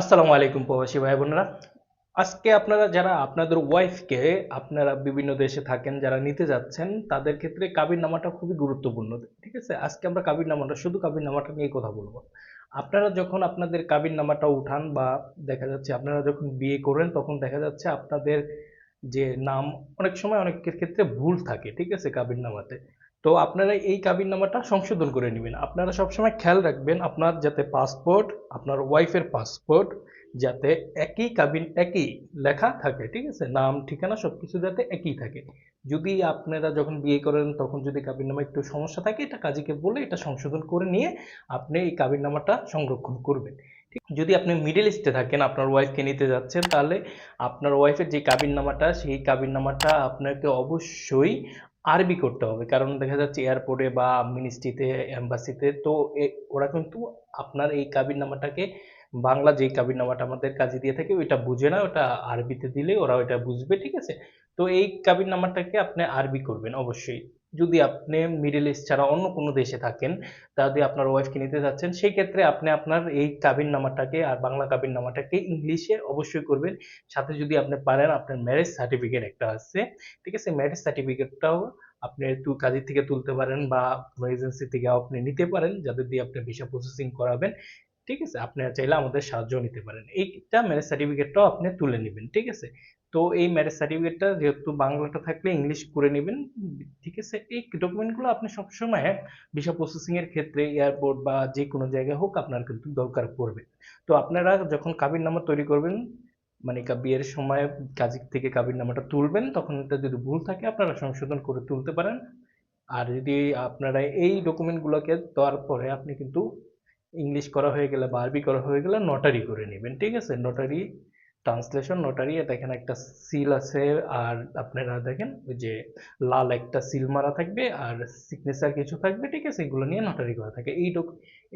আসসালামু আলাইকুম প্রবাসী ভাই বোনেরা। আজকে আপনারা যারা আপনাদের ওয়াইফকে আপনারা বিভিন্ন দেশে থাকেন, যারা নিতে যাচ্ছেন, তাদের ক্ষেত্রে কাবির নামাটা খুবই গুরুত্বপূর্ণ, ঠিক আছে? আজকে আমরা কাবির নামাটা, শুধু কাবির নামাটা নিয়ে কথা বলব। আপনারা যখন আপনাদের কাবির নামাটা উঠান বা দেখা যাচ্ছে আপনারা যখন বিয়ে করেন, তখন দেখা যাচ্ছে আপনাদের যে নাম অনেক সময় অনেকের ক্ষেত্রে ভুল থাকে, ঠিক আছে, কাবির নামাতে। তো আপনারা এই কাবির নামাটা সংশোধন করে নেবেন। আপনারা সবসময় খেয়াল রাখবেন, আপনার যাতে পাসপোর্ট আপনার ওয়াইফের পাসপোর্ট যাতে একই কাবিন একই লেখা থাকে, ঠিক আছে? নাম, ঠিকানা সবকিছু যাতে একই থাকে। যদি আপনারা যখন বিয়ে করেন, তখন যদি কাবিন নামা একটু সমস্যা থাকে, এটা কাজীকে বলে এটা সংশোধন করে নিয়ে আপনি এই কাবিন নামাটা সংরক্ষণ করবেন। ঠিক? যদি আপনি মিডল ইস্টে থাকেন, আপনার ওয়াইফকে নিতে যাচ্ছেন, তাহলে আপনার ওয়াইফের যে কাবিন নামাটা সেই কাবিন নামাটা আপনাকে অবশ্যই আরবি করতে হবে। কারণ দেখা যাচ্ছে এয়ারপোর্টে বা মিনিস্ট্রিতে অ্যাম্বাসিতে তো ওরা কিন্তু আপনার এই কাবির নামাটাকে, বাংলা যেই কাবির নামাটা আমাদের কাজে দিয়ে থাকে, ওইটা বুঝে না, ওটা আরবিতে দিলে ওরা ওইটা বুঝবে, ঠিক আছে? তো এই কাবির নামাটাকে আপনি আরবি করবেন, অবশ্যই। যদি আপনি মিডল ইস্ট ছাড়া অন্য কোনো দেশে থাকেন যদি আপনার ওয়াইফকে নিতে যাচ্ছেন সেই ক্ষেত্রে আপনি আপনার এই কাবিন নামাটাকে আর বাংলা কাবিন নামাটাকে ইংলিশে অবশ্যই করবেন। সাথে যদি আপনি পারেন, আপনার ম্যারেজ সার্টিফিকেট একটা আছে, ঠিক আছে? ম্যারেজ সার্টিফিকেটটাও আপনি কাজের থেকে তুলতে পারেন বা কোনো এজেন্সি থেকে আপনি নিতে পারেন যাদের দিয়ে আপনি ভিসা প্রসেসিং করাবেন। ঠিক আছে? আপনি চাইলে আমাদের সাহায্য নিতে পারেন। এইটা ম্যারেজ সার্টিফিকেটটাও আপনি তুলে নেবেন, ঠিক আছে? তো এই ম্যারেজ সার্টিফিকেটটা যেহেতু বাংলাটা থাকলে ইংলিশ করে নেবেন, ঠিক আছে? এই ডকুমেন্টগুলো আপনি সবসময় ভিসা প্রসেসিং এর ক্ষেত্রে এয়ারপোর্ট বা যে কোনো জায়গায় হোক আপনার কিন্তু দরকার পড়বে। তো আপনারা যখন কাবির নামা তৈরি করবেন মানে বিয়ের সময় কাজী থেকে কাবির নামাটা তুলবেন, তখন এটা যদি ভুল থাকে, আপনারা সংশোধন করে তুলতে পারেন। আর যদি আপনারা এই ডকুমেন্টগুলোকে দেওয়ার পরে আপনি কিন্তু ইংলিশ করা হয়ে গেলে বা আরবি করা হয়ে গেলে নটারি করে নেবেন, ঠিক আছে? নটারি ট্রান্সলেশন নটারি দেখেন একটা সিল আছে, আর আপনারা দেখেন ওই যে লাল একটা সিল মারা থাকবে, আর সিগনেচার কিছু থাকবে, ঠিক আছে? এগুলো নিয়ে নটারি করা থাকে। এই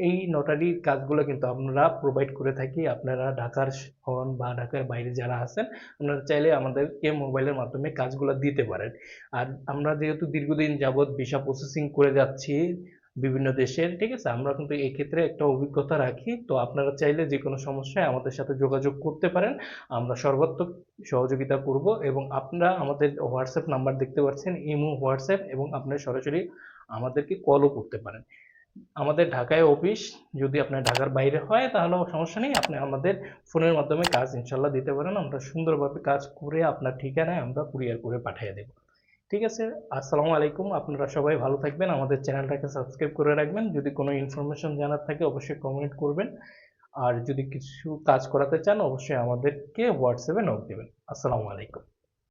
এই নটারি কাজগুলো কিন্তু আমরা প্রোভাইড করে থাকি। আপনারা ঢাকার হন বা ঢাকার বাইরে যারা আছেন, আপনারা চাইলে আমাদেরকে মোবাইলের মাধ্যমে কাজগুলো দিতে পারেন। আর আমরা যেহেতু দীর্ঘদিন যাবৎ ভিসা প্রসেসিং করে যাচ্ছি বিভিন্ন দেশের, ঠিক আছে? আমরা কিন্তু এই ক্ষেত্রে একটা অভিজ্ঞতা রাখি। তো আপনারা চাইলে যে কোনো সমস্যায় আমাদের সাথে যোগাযোগ করতে পারেন। আমরা সর্বাত্মক সহযোগিতা করব এবং আপনারা আমাদের হোয়াটসঅ্যাপ নাম্বার দেখতে পাচ্ছেন, ইমো, হোয়াটসঅ্যাপ এবং আপনারা সরাসরি আমাদেরকে কলও করতে পারেন। আমাদের ঢাকায় অফিস যদি আপনার ঢাকার বাইরে হয় তাহলে সমস্যা নেই। আপনি আমাদের ফোনের মাধ্যমে কাজ ইনশাল্লাহ দিতে পারেন। আমরা সুন্দরভাবে কাজ করে আপনার ঠিকানায় আমরা কুরিয়ার করে পাঠিয়ে দেব। ঠিক আছে, আসসালামু আলাইকুম। আপনারা সবাই ভালো থাকবেন। আমাদের চ্যানেলটাকে সাবস্ক্রাইব করে রাখবেন। যদি কোনো ইনফরমেশন জানার থাকে, অবশ্যই কমেন্ট করবেন। আর যদি কিছু কাজ করাতে চান, অবশ্যই আমাদেরকে হোয়াটসঅ্যাপে নক দেবেন। আসসালামু আলাইকুম।